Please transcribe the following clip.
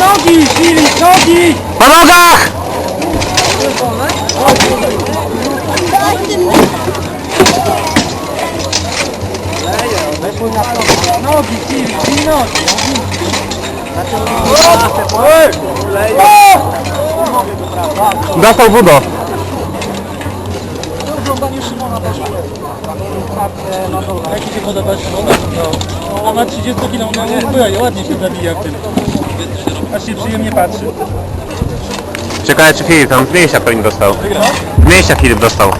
Nogi, Filip, nogi! Po nogach! Nogi, Filip, i nogi! Dostał budo! Jak Ci się podoba Szymona? No. A ma 30 kg, no nie, była, ładnie się zabija w tym. Aż się przyjemnie patrzy. Ciekawe czy Filip tam w mięścia pewnie dostał. W mięścia Filip dostał.